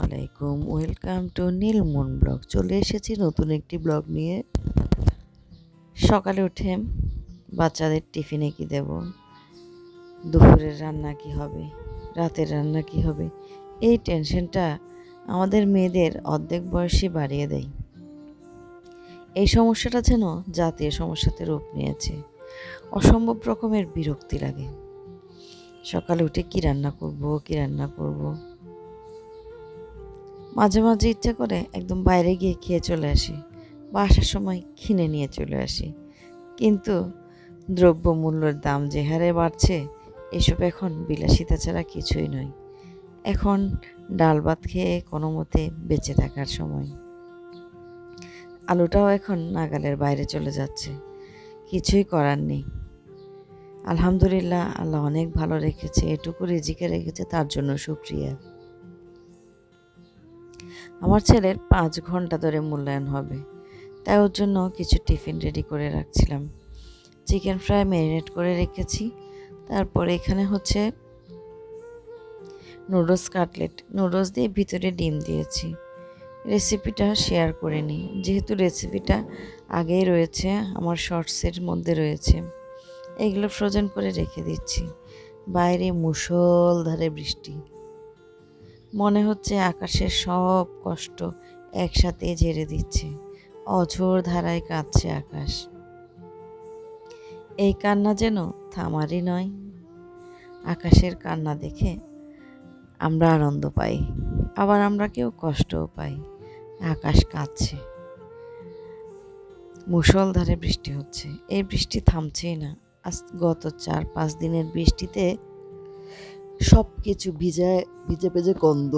আলাইকুম। Welcome to Nilmon blog. চলে এসেছি নতুন একটি ব্লগ নিয়ে। সকালে উঠে বাচ্চাদের টিফিনে কি দেব? দুপুরের রান্না কি হবে? রাতের রান্না কি হবে? এই টেনশনটা আমাদের মেয়েদের অর্ধেক বয়সী বাড়িয়ে দেয়। এই সমস্যাটা যেন জাতীয় সমস্যাতে রূপ নিয়েছে। অসম্ভব রকমের বিরক্তি লাগে। সকালে উঠে কি রান্না করব, কি রান্না করব? মাঝে মাঝে ইচ্ছা করে একদম বাইরে গিয়ে খেয়ে চলে আসি। বা আসার সময় কিনে নিয়ে চলে আসি। কিন্তু দ্রব্যমূল্যের দাম যে হারে বাড়ছে, এসব এখন বিলাসিতা ছাড়া কিছুই নয়। এখন ডাল ভাত খেয়ে কোনো মতে বেঁচে থাকার সময়। আলুটাও এখন নাগালের বাইরে চলে যাচ্ছে। কিছুই করার নেই। আলহামদুলিল্লাহ, আল্লাহ অনেক ভালো রেখেছে, এটুকু রিজিকে রেখেছে, তার জন্য সুক্রিয়া আমার ছেলের পাঁচ ঘণ্টা ধরে মূল্যায়ন হবে, তাই ওর জন্য কিছু টিফিন রেডি করে রাখছিলাম। চিকেন ফ্রাই ম্যারিনেট করে রেখেছি, তারপরে এখানে হচ্ছে নুডলস কাটলেট নুডলস দিয়ে ভিতরে ডিম দিয়েছি। রেসিপিটা শেয়ার করে নিই। যেহেতু রেসিপিটা আগেই রয়েছে, আমার শর্টসের মধ্যে রয়েছে, এগুলো ফ্রোজেন করে রেখে দিচ্ছি। বাইরে মুষলধারে বৃষ্টি। মনে হচ্ছে আকাশের সব কষ্ট একসাথে ঝেড়ে দিচ্ছে। অঝোর ধারায় কাঁদছে আকাশ। এই কান্না যেন থামারই নয়। আকাশের কান্না দেখে আমরা আনন্দ পাই, আবার আমরা কেউ কষ্টও পাই। আকাশ কাঁদছে। মুষলধারে বৃষ্টি হচ্ছে। এই বৃষ্টি থামছেই না। আজ গত চার পাঁচ দিনের বৃষ্টিতে সব কিছু ভিজায় ভিজে ভিজে গন্ধ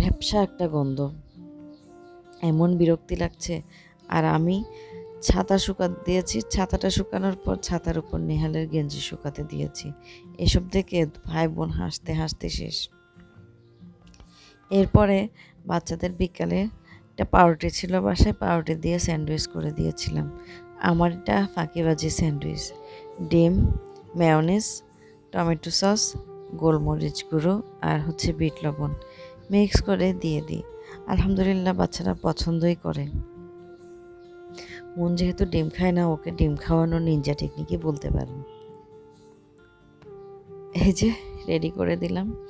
ভ্যাপসা একটা গন্ধ। এমন বিরক্তি লাগছে। আর আমি ছাতা শুকাতে দিয়েছি, ছাতাটা শুকানোর পর ছাতার উপর নেহালের গেঞ্জি শুকাতে দিয়েছি। এসব দেখে ভাই বোন হাসতে হাসতে শেষ। এরপরে বাচ্চাদের বিকালে একটা পাউরুটি ছিল বাসায়, পাউরুটি দিয়ে স্যান্ডউইচ করে দিয়েছিলাম। আমার এটা ফাঁকিবাজি স্যান্ডউইচ। ডিম মেয়নিস টমেটো সস গোলমরিচ গুঁড়ো আর হচ্ছে বিট লবণ। মিক্স করে দিয়ে দিই। আলহামদুলিল্লাহ বাচ্চারা পছন্দই করে। মন যেহেতু ডিম খায় না, ওকে ডিম খাওয়ানোর নিনজা টেকনিকই বলতে পারেন। এই যে রেডি করে দিলাম।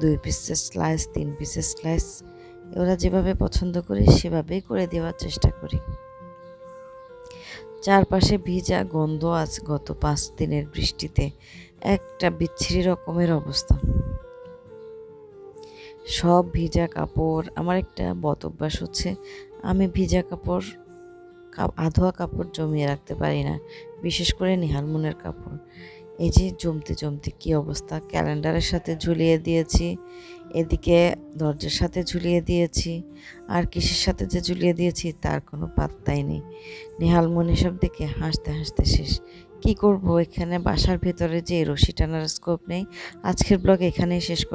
দুই পিসের স্লাইস তিন পিসের স্লাইস ওরা যেভাবে পছন্দ করে সেভাবেই করে দেওয়ার চেষ্টা করি। চারপাশে ভিজা গন্ধ আছে গত পাঁচ দিনের বৃষ্টিতে। একটা বিচ্ছিরি রকমের অবস্থা। সব ভিজা কাপড়, আমার একটা বদ অভ্যাস হচ্ছে, আমি ভিজা কাপড় আধোয়া কাপড় জমিয়ে রাখতে পারি না, বিশেষ করে নিহালমুনের কাপড়। এই যে জমতে জমতে কি অবস্থা? ক্যালেন্ডারের সাথে ঝুলিয়ে দিয়েছি, এদিকে দরজার সাথে ঝুলিয়ে দিয়েছি, আর কিসের সাথে যে ঝুলিয়ে দিয়েছি তার কোনো পাত্তাই নেই। নেহাল মনে সব দেখে হাসতে হাসতে শেষ। কি করব এখানে? বাসার ভেতরে যে রশি টানার স্কোপ নেই। আজকের ব্লগ এখানেই শেষ কর